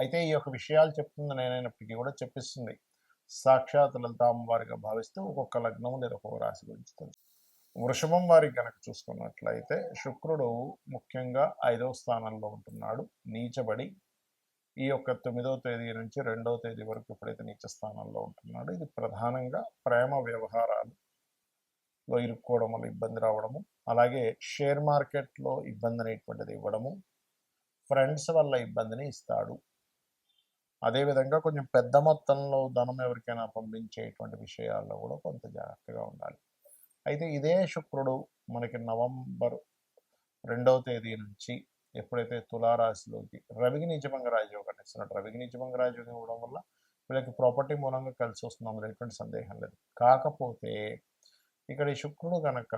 అయితే ఈ యొక్క విషయాలు చెప్తుంది నేనైనప్పటికీ కూడా చెప్పిస్తుంది. సాక్షాత్ లలితామ్మవారిగా భావిస్తూ ఒక్కొక్క లగ్నం లేదా ఒక్కొక్క రాశి గురించి తెలుసు. వృషభం వారికి కనుక చూసుకున్నట్లయితే శుక్రుడు ముఖ్యంగా ఐదవ స్థానంలో ఉంటున్నాడు. నీచబడి ఈ యొక్క తొమ్మిదవ తేదీ నుంచి రెండవ తేదీ వరకు ఎప్పుడైతే నీచ స్థానంలో ఉంటున్నాడో ఇది ప్రధానంగా ప్రేమ వ్యవహారాలు లో ఇరుక్కోవడం వల్ల ఇబ్బంది రావడము అలాగే షేర్ మార్కెట్లో ఇబ్బంది అనేటువంటిది ఇవ్వడము ఫ్రెండ్స్ వల్ల ఇబ్బందిని ఇస్తాడు. అదేవిధంగా కొంచెం పెద్ద మొత్తంలో ధనం ఎవరికైనా పంపించేటువంటి విషయాల్లో కూడా కొంత జాగ్రత్తగా ఉండాలి. అయితే ఇదే శుక్రుడు మనకి నవంబర్ రెండవ తేదీ నుంచి ఎప్పుడైతే తులారాశిలోకి రవికి నిజభంగ రాజయోగాన్ని ఇస్తున్నాడు. రవికి నిజభంగ రాజయోగం ఇవ్వడం వల్ల వీళ్ళకి ప్రాపర్టీ మూలంగా కలిసి వస్తుంది అందులో ఎటువంటి సందేహం లేదు. కాకపోతే ఇక్కడ ఈ శుక్రుడు కనుక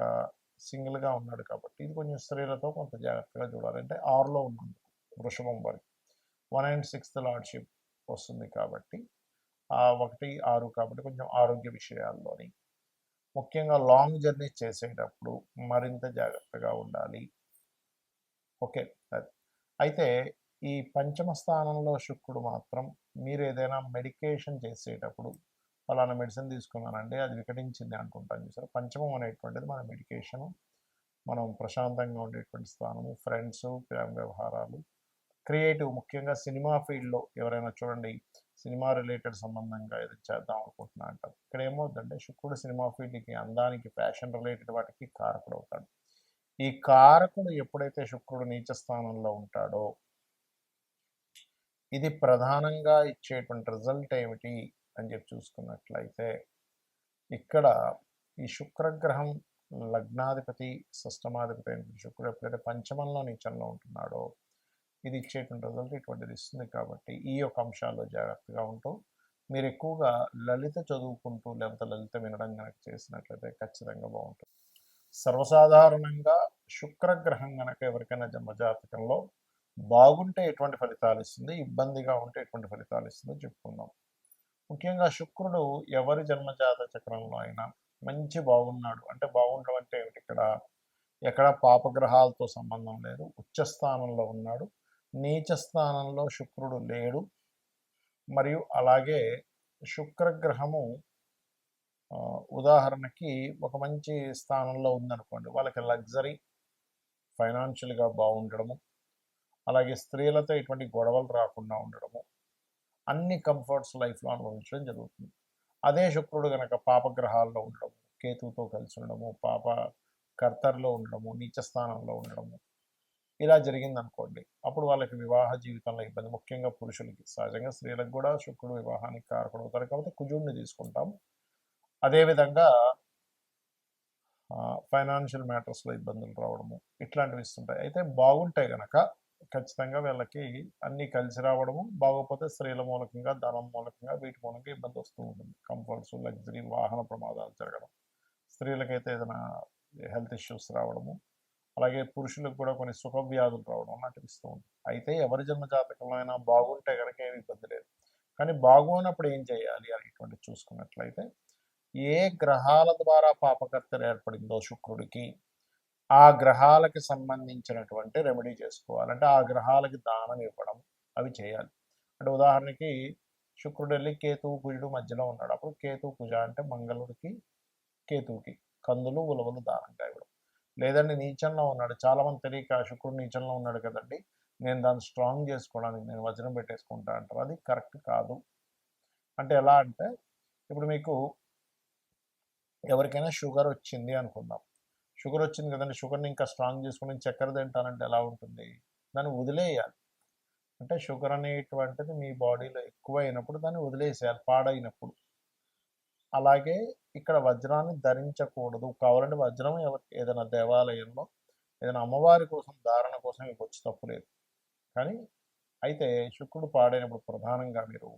సింగిల్గా ఉన్నాడు కాబట్టి ఇది కొంచెం స్త్రీలతో కొంత జాగ్రత్తగా చూడాలంటే ఆరులో ఉన్నాడు వృషభం వారికి వన్ అండ్ సిక్స్త్ లార్డ్షిప్ వస్తుంది కాబట్టి ఒకటి ఆరు కాబట్టి కొంచెం ఆరోగ్య విషయాల్లోని. ముఖ్యంగా లాంగ్ జర్నీ చేసేటప్పుడు మరింత జాగ్రత్తగా ఉండాలి. ఓకే అయితే ఈ పంచమ స్థానంలో శుక్రుడు మాత్రం మీరు ఏదైనా మెడికేషన్ చేసేటప్పుడు ఫలానా మెడిసిన్ తీసుకున్నానండి అది వికటించింది అనుకుంటాను చూసారు. పంచమం అనేటువంటిది మన మెడికేషను మనం ప్రశాంతంగా ఉండేటువంటి స్థానము ఫ్రెండ్స్ ప్రేమ వ్యవహారాలు క్రియేటివ్ ముఖ్యంగా సినిమా ఫీల్డ్లో ఎవరైనా చూడండి సినిమా రిలేటెడ్ సంబంధంగా ఏదో చేద్దాం అనుకుంటున్నా అంటారు. ఇక్కడ ఏమవుతుందంటే శుక్రుడు సినిమా ఫీల్డ్కి అందానికి ఫ్యాషన్ రిలేటెడ్ వాటికి కారకుడు అవుతాడు. ఈ కారకుడు ఎప్పుడైతే శుక్రుడు నీచ స్థానంలో ఉంటాడో ఇది ప్రధానంగా ఇచ్చేటువంటి రిజల్ట్ ఏమిటి అని చెప్పి చూసుకున్నట్లయితే ఇక్కడ ఈ శుక్రగ్రహం లగ్నాధిపతి సష్టమాధిపతి అయిన శుక్రుడు ఎప్పుడైతే పంచమంలో నీచంలో ఉంటున్నాడో ఇది ఇచ్చేటువంటి రిజల్ట్ ఇటువంటిది ఇస్తుంది కాబట్టి ఈ యొక్క అంశాల్లో జాగ్రత్తగా ఉంటూ మీరు ఎక్కువగా లలిత చదువుకుంటూ లేకపోతే లలిత వినడం కనుక చేసినట్లయితే ఖచ్చితంగా బాగుంటుంది. సర్వసాధారణంగా శుక్రగ్రహం కనుక ఎవరికైనా జన్మజాతకంలో బాగుంటే ఎటువంటి ఫలితాలు ఇస్తుంది ఇబ్బందిగా ఉంటే ఎటువంటి ఫలితాలు ఇస్తుందో చెప్పుకుందాం. ముఖ్యంగా శుక్రుడు ఎవరి జన్మజాత చక్రంలో అయినా మంచి బాగున్నాడు. అంటే బాగుండడం అంటే ఏమిటి? ఇక్కడ ఎక్కడ పాపగ్రహాలతో సంబంధం లేదు. ఉచ్చస్థానంలో ఉన్నాడు. నీచ స్థానంలో శుక్రుడు లేడు. మరియు అలాగే శుక్రగ్రహము ఉదాహరణకి ఒక మంచి స్థానంలో ఉందనుకోండి వాళ్ళకి లగ్జరీ ఫైనాన్షియల్గా బాగుండడము అలాగే స్త్రీలతో ఎటువంటి గొడవలు రాకుండా ఉండడము అన్ని కంఫర్ట్స్ లైఫ్లో అనుభవించడం జరుగుతుంది. అదే శుక్రుడు కనుక పాపగ్రహాల్లో ఉండడము కేతువుతో కలిసి ఉండడము పాప కర్తర్లో ఉండడము నీచ స్థానంలో ఉండడము ఇలా జరిగింది అనుకోండి అప్పుడు వాళ్ళకి వివాహ జీవితంలో ఇబ్బంది. ముఖ్యంగా పురుషులకి. సహజంగా స్త్రీలకు కూడా శుక్రుడు వివాహానికి కారకుడు అవుతారు కాబట్టి కుజుడిని తీసుకుంటాం. అదేవిధంగా ఫైనాన్షియల్ మ్యాటర్స్లో ఇబ్బందులు రావడము ఇట్లాంటివి ఇస్తుంటాయి. అయితే బాగుంటాయి కనుక ఖచ్చితంగా వీళ్ళకి అన్నీ కలిసి రావడము బాగోకపోతే స్త్రీల మూలకంగా ధనం మూలకంగా వీటి మూలంగా ఇబ్బంది వస్తూ ఉంటుంది. కంఫర్ట్స్ లగ్జరీ వాహన ప్రమాదాలు జరగడం స్త్రీలకైతే ఏదైనా హెల్త్ ఇష్యూస్ రావడము అలాగే పురుషులకు కూడా కొన్ని సుఖ వ్యాధులు రావడం లాంటివి ఇస్తూ ఉంటాయి. అయితే ఎవరి జన్మ జాతకంలో అయినా బాగుంటే కనుక ఏమి ఇబ్బంది లేదు. కానీ బాగున్నప్పుడు ఏం చేయాలి అనేటువంటి చూసుకున్నట్లయితే ఏ గ్రహాల ద్వారా పాపకర్తలు ఏర్పడిందో శుక్రుడికి ఆ గ్రహాలకి సంబంధించినటువంటి రెమెడీ చేసుకోవాలంటే ఆ గ్రహాలకి దానం ఇవ్వడం అవి చేయాలి. అంటే ఉదాహరణకి శుక్రుడు వెళ్ళి కేతువు కుజుడు మధ్యలో ఉన్నాడు. అప్పుడు కేతు కుజ అంటే మంగళుడికి కేతువుకి కందులు ఉలవలు దానంగా ఇవ్వడం. లేదండి నీచంలో ఉన్నాడు. చాలామంది తెలియక శుక్రుడు నీచంలో ఉన్నాడు కదండి. నేను దాన్ని స్ట్రాంగ్ చేసుకోవడానికి నేను వజ్రం పెట్టేసుకుంటా అంటారు. అది కరెక్ట్ కాదు. అంటే ఎలా అంటే ఇప్పుడు మీకు ఎవరికైనా షుగర్ వచ్చింది అనుకుందాం. షుగర్ వచ్చింది కదండి. షుగర్ని ఇంకా స్ట్రాంగ్ చేసుకుని చక్కెర తింటానంటే ఎలా ఉంటుంది? దాన్ని వదిలేయాలి. అంటే షుగర్ అనేటువంటిది మీ బాడీలో ఎక్కువ అయినప్పుడు దాన్ని వదిలేసేయాలి. పాడైనప్పుడు. అలాగే ఇక్కడ వజ్రాన్ని ధరించకూడదు. కావాలంటే వజ్రం ఏదైనా దేవాలయంలో ఏదైనా అమ్మవారి కోసం ధారణ కోసం ఇవ్వచ్చు తప్పులేదు కానీ అయితే శుక్రుడు పాడైనప్పుడు ప్రధానంగా మీరు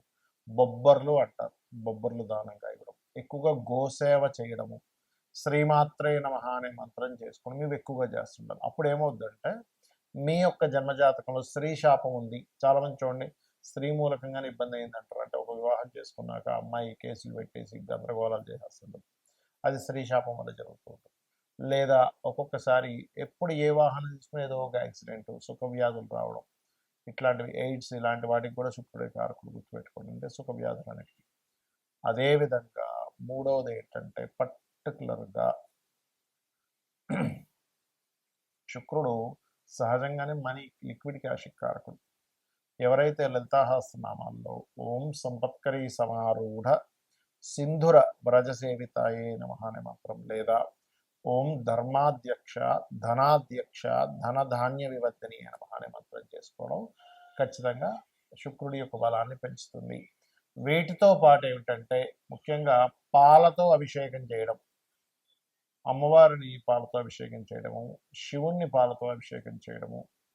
బొబ్బర్లు అంటారు. బొబ్బర్లు దానంగా ఇవ్వడం. ఎక్కువగా గోసేవ చేయడము. శ్రీమాత్రే నమ అనే మంత్రం చేసుకుని మీరు ఎక్కువగా చేస్తుంటారు. అప్పుడు ఏమవుద్దంటే మీ యొక్క జన్మజాతకంలో స్త్రీ శాపం ఉంది. చాలామంది చూడండి స్త్రీ మూలకంగానే ఇబ్బంది అయిందంటారు. అంటే ఒక వివాహం చేసుకున్నాక అమ్మాయి కేసులు పెట్టేసి గందరగోళాలు చేసేస్తుంటారు అది స్త్రీ శాపం వల్ల జరుగుతూ ఉంటుంది. లేదా ఒక్కొక్కసారి ఎప్పుడు ఏ వాహనం తీసుకుని ఏదో ఒక యాక్సిడెంట్ సుఖ వ్యాధులు రావడం ఇట్లాంటివి ఎయిడ్స్ ఇలాంటి వాటికి కూడా శుక్రుడి కారకులు గుర్తుపెట్టుకోండి. అంటే సుఖ వ్యాధులు అనేవి అదేవిధంగా మూడవది ఏంటంటే పర్టికులర్గా శుక్రుడు సహజంగానే మనీ లిక్విడ్ క్యాష్ కారకుడు. ఎవరైతే లలితాహాసనామాల్లో ఓం సంపత్కరీ సమారూఢ సింధుర వ్రజసేవితాయే నమ అని మాత్రం లేదా ఓం ధర్మాధ్యక్ష ధనాధ్యక్ష ధనధాన్య వివర్ధని నమ అనే మంత్రం చేసుకోవడం ఖచ్చితంగా శుక్రుడి యొక్క బలాన్ని పెంచుతుంది. వీటితో పాటు ఏమిటంటే ముఖ్యంగా పాలతో అభిషేకం చేయడం అమ్మవారిని పాలతో అభిషేకం చేయడము శివుణ్ణి పాలతో అభిషేకం చేయడము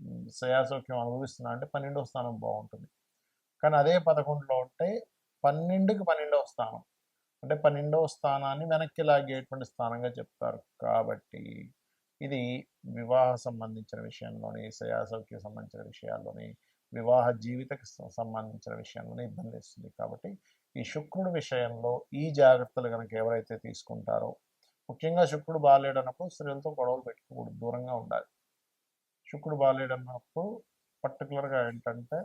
ఉమ్, అనుభవిస్తున్నా అంటే పన్నెండవ స్థానం బాగుంటుంది. కానీ అదే పదకొండులో ఉంటే పన్నెండుకి పన్నెండవ స్థానం. అంటే పన్నెండవ స్థానాన్ని వెనక్కి లాగేటువంటి స్థానంగా చెప్తారు. కాబట్టి ఇది వివాహ సంబంధించిన విషయంలోని సయాసౌఖ్య సంబంధించిన విషయాల్లోని వివాహ జీవితకి సంబంధించిన విషయంలోనే ఇబ్బంది ఇస్తుంది కాబట్టి ఈ శుక్రుడి విషయంలో ఈ జాగ్రత్తలు కనుక ఎవరైతే తీసుకుంటారో ముఖ్యంగా శుక్రుడు బాగాలేడు అన్నప్పుడు స్త్రీలతో గొడవలు పెట్టుకోకూడదు. దూరంగా ఉండాలి. శుక్రుడు బాగాలేడు అన్నప్పుడు పర్టికులర్గా ఏంటంటే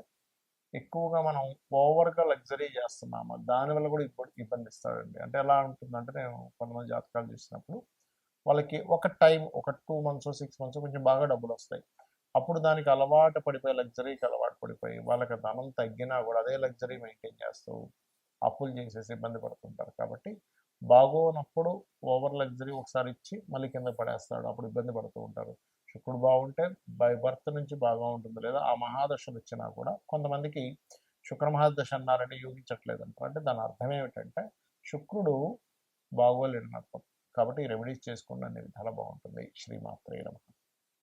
ఎక్కువగా మనం ఓవర్గా లగ్జరీ చేస్తున్నాము. దానివల్ల కూడా ఇప్పుడు ఇబ్బంది ఇస్తాడండి అంటే ఎలా ఉంటుందంటే నేను కొంతమంది జాతకాలు చూసినప్పుడు వాళ్ళకి ఒక టైం ఒక టూ మంత్స్ సిక్స్ మంత్స్ కొంచెం బాగా డబ్బులు వస్తాయి అప్పుడు దానికి అలవాటు పడిపోయి లగ్జరీకి అలవాటు పడిపోయి వాళ్ళకి ధనం తగ్గినా కూడా అదే లగ్జరీ మెయింటైన్ చేస్తూ అప్పులు చేసేసి ఇబ్బంది పడుతుంటారు. కాబట్టి బాగోనప్పుడు ఓవర్ లగ్జరీ ఒకసారి ఇచ్చి మళ్ళీ కింద పడేస్తాడు. అప్పుడు ఇబ్బంది పడుతూ ఉంటారు. శుక్రుడు బాగుంటే బై బర్త్ నుంచి బాగా ఉంటుంది లేదా ఆ మహాదశలు వచ్చినా కూడా కొంతమందికి శుక్ర మహాదశ అన్నారని యోగించట్లేదు అంటారు అంటే దాని అర్థం ఏమిటంటే శుక్రుడు బాగోలేడు అర్థం కాబట్టి రెమెడీస్ చేసుకున్న అన్ని విధాలు బాగుంటుంది. శ్రీమాత్రే నమః.